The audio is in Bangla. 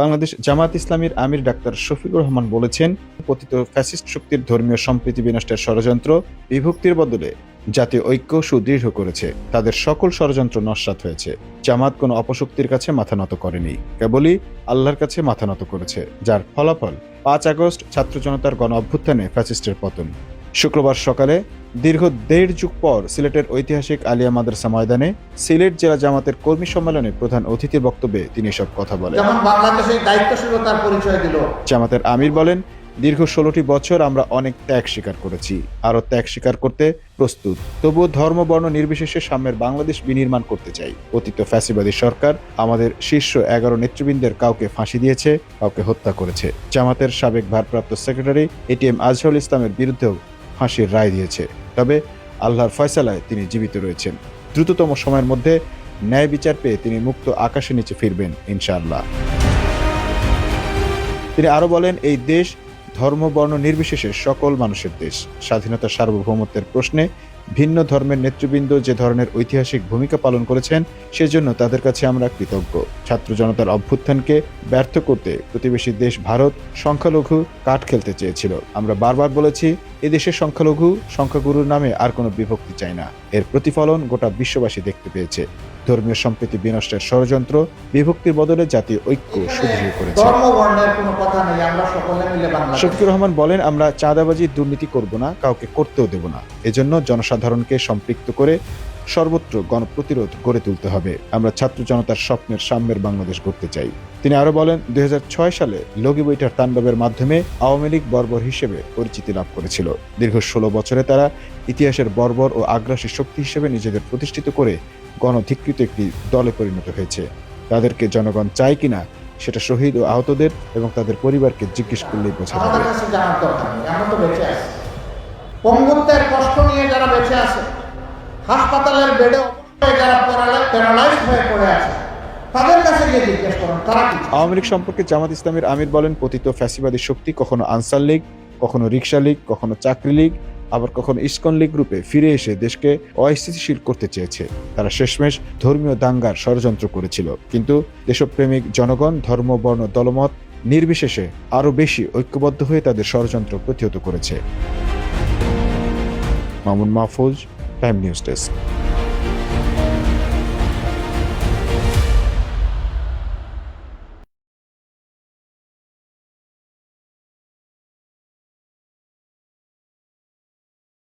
বাংলাদেশ জামাত ইসলামীর আমির ডাক্তার শফিকুর রহমান বলেছেন পতিত ফ্যাসিস্ট শক্তির ধর্মীয় সম্প্রীতি বিনষ্টের ষড়যন্ত্র বিভক্তির বদলে জাতীয় ঐক্য সুদৃঢ় করেছে। তাদের সকল ষড়যন্ত্র নস্বাত হয়েছে। জামাত কোনো অপশক্তির কাছে মাথা নত করেনি। কেবলই আল্লাহর কাছে মাথা নত করেছে, যার ফলাফল পাঁচ আগস্ট ছাত্র জনতার গণ অভ্যুত্থানে ফ্যাসিস্টের পতন। শুক্রবার সকালে দীর্ঘ দেড় যুগ পর সিলেটের ঐতিহাসিক আলিয়া মাদ্রাসা ময়দানে সিলেট জেলা জামাতের কর্মী সম্মেলনে প্রধান অতিথির বক্তব্যে তিনি এসব কথা বলেন। দায়িত্বশীলতার পরিচয় দিল। জামাতের আমির বলেন দীর্ঘ ষোলোটি বছর আমরা অনেক ত্যাগ স্বীকার করেছি আরও ত্যাগ স্বীকার করতে প্রস্তুত। তবুও ধর্ম বর্ণ নির্বিশেষে সাম্যের বাংলাদেশ বিনির্মাণ করতে চাই। অতীত ফ্যাসিবাদী সরকার আমাদের শীর্ষ এগারো নেতৃবৃন্দের কাউকে ফাঁসি দিয়েছে কাউকে হত্যা করেছে। জামাতের সাবেক ভারপ্রাপ্ত সেক্রেটারি এটিএম আজহারুল ইসলামের বিরুদ্ধেও ফাঁসির রায় দিয়েছে। তবে আল্লাহর ফয়সালায় তিনি জীবিত রয়েছেন। দ্রুততম সময়ের মধ্যে ন্যায় বিচার পেয়ে তিনি মুক্ত আকাশের নিচে ফিরবেন, ইনশাআল্লাহ। তিনি আরও বলেন, এই দেশ ধর্ম, বর্ণ নির্বিশেষে সকল মানুষের দেশ। স্বাধীনতা সার্বভৌমত্বের প্রশ্নে ভিন্ন ধর্মের নেতৃবৃন্দ যে ধরনের ঐতিহাসিক ভূমিকা পালন করেছেন, সেজন্য তাদের কাছে আমরা কৃতজ্ঞ। ছাত্র জনতার অভ্যুত্থানকে ব্যর্থ করতে প্রতিবেশী দেশ ভারত সংখ্যালঘু কাঠ খেলতে চেয়েছিল। আমরা বারবার বলেছি এদেশের সংখ্যালঘু সংখ্যাগুরুর নামে আর কোনো বিভক্তি চাই না। এর প্রতিফলন গোটা বিশ্ববাসী দেখতে পেয়েছে। ধর্মীয় সম্প্রীতি বিনষ্টের ষড়যন্ত্র বিভক্তির বদলে জাতীয় ঐক্য সুদৃঢ় করেছে ধর্ম বর্ণের কোনো কথা নেই আমরা সকলে মিলে বাংলাদেশ শফিকুর রহমান বলেন, আমরা চাঁদাবাজি দুর্নীতি করব না, কাউকে করতেও দেব না। এজন্য জনসাধারণকে সম্পৃক্ত করে সর্বত্র গণপ্রতিরোধ গড়ে তুলতে হবে। আমরা ছাত্র জনতার স্বপ্নের সাম্যের বাংলাদেশ গড়তে চাই। তিনি আরও বলেন, দুই হাজার ছয় সালে লগি বৈঠার তাণ্ডবের মাধ্যমে আওয়ামী লীগ বর্বর হিসেবে পরিচিতি লাভ করেছিল। দীর্ঘ ষোলো বছরে তারা ইতিহাসের বর্বর ও আগ্রাসী শক্তি হিসেবে নিজেদের প্রতিষ্ঠিত করে গণধিকৃত একটি দলে পরিণত হয়েছে। তাদেরকে জনগণ চায় কিনা সেটা শহীদ ও আহতদের এবং তাদের পরিবারকে জিজ্ঞেস করলেই বোঝা যাবে পঙ্গুত্বের কষ্ট নিয়ে যারা বেঁচে আছে হাসপাতালের বেডে যারা প্যারালাইজ হয়ে পড়ে আছে? আওয়ামী লীগ সম্পর্কে জামাত ইসলামের আমির বলেন পতিত ফ্যাসিবাদী শক্তি কখনো আনসার লীগ কখনো রিক্সা লীগ কখনো চাকরি লীগ আবার কখন ইস্কন লীগ গ্রুপে ফিরে এসে দেশকে অস্থিতিশীল করতে চেয়েছে। তারা শেষমেশ ধর্মীয় দাঙ্গার ষড়যন্ত্র করেছিল। কিন্তু দেশপ্রেমিক জনগণ, ধর্ম, বর্ণ, দলমত নির্বিশেষে আরও বেশি ঐক্যবদ্ধ হয়ে তাদের ষড়যন্ত্র প্রতিহত করেছে। Mamun Mahfuz Time News desk